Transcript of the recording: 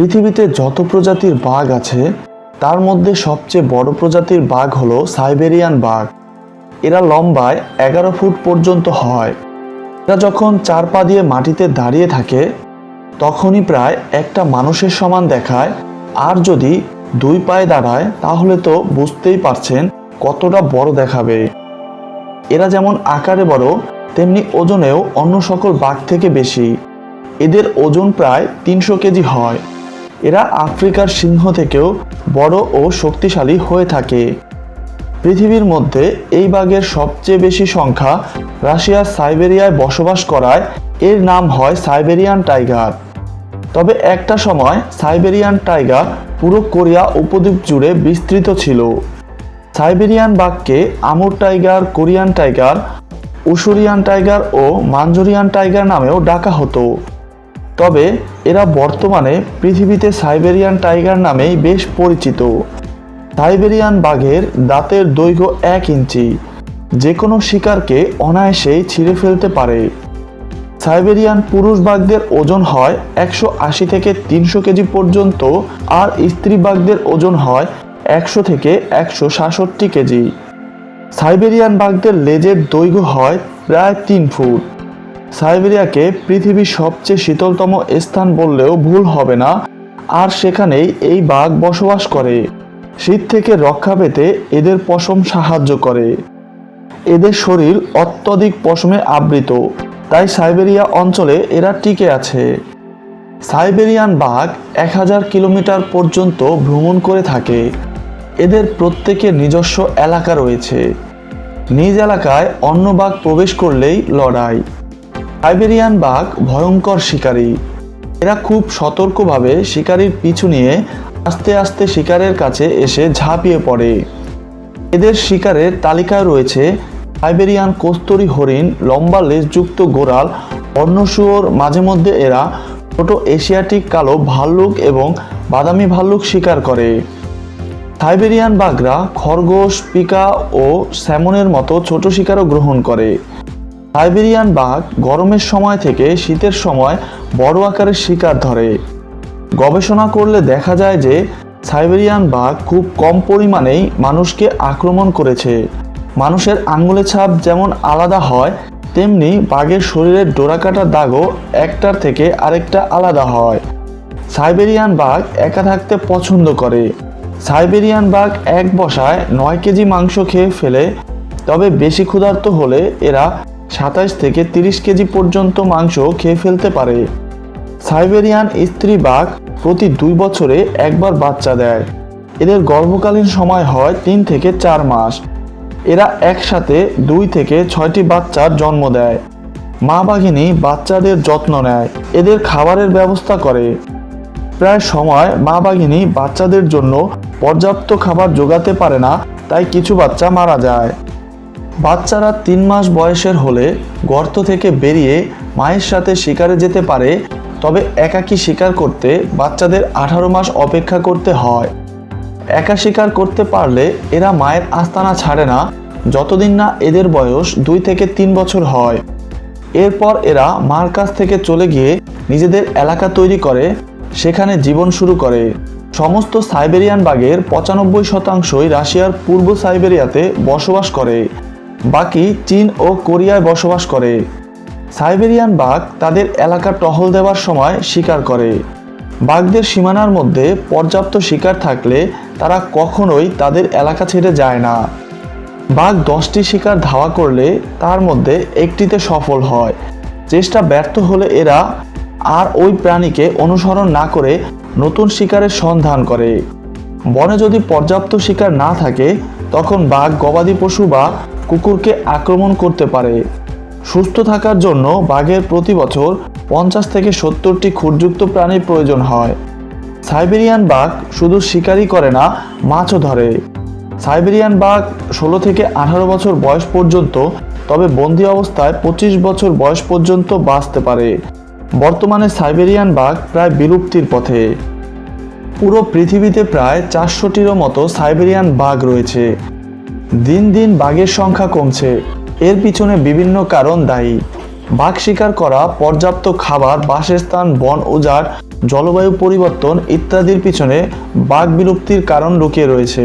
পৃথিবীতে যত প্রজাতির বাঘ আছে, তার মধ্যে সবচেয়ে বড় প্রজাতির বাঘ হলো সাইবেরিয়ান বাঘ। এরা লম্বায় এগারো ফুট পর্যন্ত হয়। এরা যখন চার পা দিয়ে মাটিতে দাঁড়িয়ে থাকে, তখনই প্রায় একটা মানুষের সমান দেখায়। আর যদি দুই পায়ে দাঁড়ায়, তাহলে তো বুঝতেই পারছেন কতটা বড় দেখাবে। এরা যেমন আকারে বড়, তেমনি ওজনেও অন্য সকল বাঘ থেকে বেশি। এদের ওজন প্রায় তিনশো কেজি হয়। এরা আফ্রিকার সিংহ থেকেও বড় ও শক্তিশালী হয়ে থাকে। পৃথিবীর মধ্যে এই বাঘের সবচেয়ে বেশি সংখ্যা রাশিয়ার সাইবেরিয়ায় বসবাস করায়। এর নাম হয় সাইবেরিয়ান টাইগার। তবে একটা সময় সাইবেরিয়ান টাইগার পুরো কোরিয়া উপদ্বীপ জুড়ে বিস্তৃত ছিল। সাইবেরিয়ান বাঘকে Amur tiger, Korean tiger, Ussurian tiger ও মাঞ্জুরিয়ান টাইগার নামেও ডাকা হতো। তবে এরা বর্তমানে পৃথিবীতে সাইবেরিয়ান টাইগার নামেই বেশ পরিচিত। সাইবেরিয়ান বাঘের দাঁতের দৈর্ঘ্য এক ইঞ্চি যে কোনো শিকারকে অনায়াসেই ছিঁড়ে ফেলতে পারে। সাইবেরিয়ান পুরুষ বাঘদের ওজন হয় একশো আশি থেকে তিনশো কেজি পর্যন্ত আর স্ত্রী বাঘদের ওজন হয় একশো থেকে একশো সাতষট্টি কেজি। সাইবেরিয়ান বাঘদের লেজের দৈর্ঘ্য হয় প্রায় তিন ফুট। সাইবেরিয়াকে পৃথিবীর সবচেয়ে শীতলতম স্থান বললেও ভুল হবে না, আর সেখানেই এই বাঘ বসবাস করে। শীত থেকে রক্ষা পেতে এদের পশম সাহায্য করে। এদের শরীর অত্যধিক পশমে আবৃত, তাই সাইবেরিয়া অঞ্চলে এরা টিকে আছে। সাইবেরিয়ান বাঘ এক হাজার কিলোমিটার পর্যন্ত ভ্রমণ করে থাকে। এদের প্রত্যেকের নিজস্ব এলাকা রয়েছে। নিজ এলাকায় অন্য বাঘ প্রবেশ করলেই লড়াই। সাইবেরিয়ান বাঘ ভয়ঙ্কর শিকারী। এরা খুব সতর্কভাবে শিকারীর পিছু নিয়ে আস্তে আস্তে শিকারের কাছে এসে ঝাঁপিয়ে পড়ে। এদের শিকারের তালিকায় রয়েছে সাইবেরিয়ান কস্তুরী হরিণ, লম্বা লেজযুক্ত গোড়াল অর্ণশুয়োর মাঝে মধ্যে এরা ছোট এশিয়াটিক কালো ভাল্লুক এবং বাদামি ভাল্লুক শিকার করে। সাইবেরিয়ান বাঘরা খরগোশ, পিকা ও স্যামনের মতো ছোট শিকারও গ্রহণ করে। সাইবেরিয়ান বাঘ গরমের সময় থেকে শীতের সময় বড় আকারের শিকার ধরে। গবেষণা করলে দেখা যায় যে সাইবেরিয়ান বাঘ খুব কম পরিমাণেই মানুষকে আক্রমণ করেছে। মানুষের আঙ্গুলে ছাপ যেমন আলাদা হয়, তেমনি বাঘের শরীরের ডোরাকাটার দাগও একটার থেকে আরেকটা আলাদা হয়। সাইবেরিয়ান বাঘ একা থাকতে পছন্দ করে। সাইবেরিয়ান বাঘ এক বসায় নয় কেজি মাংস খেয়ে ফেলে, তবে বেশি ক্ষুধার্ত হলে এরা সাতাশ থেকে তিরিশ কেজি পর্যন্ত মাংস খেয়ে ফেলতে পারে। সাইবেরিয়ান স্ত্রী বাঘ প্রতি দুই বছরে একবার বাচ্চা দেয়। এদের গর্ভকালীন সময় হয় তিন থেকে চার মাস। এরা একসাথে দুই থেকে ছয়টি বাচ্চার জন্ম দেয়। মা বাঘিনী বাচ্চাদের যত্ন নেয়, এদের খাবারের ব্যবস্থা করে। প্রায় সময় মা বাঘিনী বাচ্চাদের জন্য পর্যাপ্ত খাবার জোগাতে পারে না, তাই কিছু বাচ্চা মারা যায়। বাচ্চারা তিন মাস বয়সের হলে গর্ত থেকে বেরিয়ে মায়ের সাথে শিকারে যেতে পারে, তবে একাকী শিকার করতে বাচ্চাদের আঠারো মাস অপেক্ষা করতে হয়। একা শিকার করতে পারলে এরা মায়ের আস্তানা ছাড়ে না, যতদিন না এদের বয়স দুই থেকে তিন বছর হয়। এরপর এরা মার কাছ থেকে চলে গিয়ে নিজেদের এলাকা তৈরি করে, সেখানে জীবন শুরু করে। সমস্ত সাইবেরিয়ান বাঘের পঁচানব্বই শতাংশই রাশিয়ার পূর্ব সাইবেরিয়াতে বসবাস করে। বাকি চীন ও কোরিয়ায় বসবাস করে। সাইবেরিয়ান বাঘ তাদের এলাকা টহল দেওয়ার সময় শিকার করে। বাঘদের সীমানার মধ্যে পর্যাপ্ত শিকার থাকলে তারা কখনোই তাদের এলাকা ছেড়ে যায় না। বাঘ দশটি শিকার ধাওয়া করলে তার মধ্যে একটিতে সফল হয়। চেষ্টা ব্যর্থ হলে এরা আর ওই প্রাণীকে অনুসরণ না করে নতুন শিকারের সন্ধান করে। বনে যদি পর্যাপ্ত শিকার না থাকে, তখন বাঘ, গবাদি পশু বা কুকুরকে আক্রমণ করতে পারে। সুস্থ থাকার জন্য বাঘের প্রতি বছর পঞ্চাশ থেকে সত্তরটি খুরযুক্ত প্রাণীর প্রয়োজন হয়। সাইবেরিয়ান বাঘ শুধু শিকারই করে না, মাছও ধরে। সাইবেরিয়ান বাঘ ষোলো থেকে আঠারো বছর বয়স পর্যন্ত, তবে বন্দি অবস্থায় পঁচিশ বছর বয়স পর্যন্ত বাঁচতে পারে। বর্তমানে সাইবেরিয়ান বাঘ প্রায় বিলুপ্তির পথে। পুরো পৃথিবীতে প্রায় চারশোটিরও মতো সাইবেরিয়ান বাঘ রয়েছে। দিন দিন বাঘের সংখ্যা কমছে। এর পিছনে বিভিন্ন কারণ দায়ী। বাঘ শিকার করা, পর্যাপ্ত খাবার, বাসস্থান, বন উজাড়, জলবায়ু পরিবর্তন ইত্যাদির পিছনে বাঘ বিলুপ্তির কারণ লুকিয়ে রয়েছে।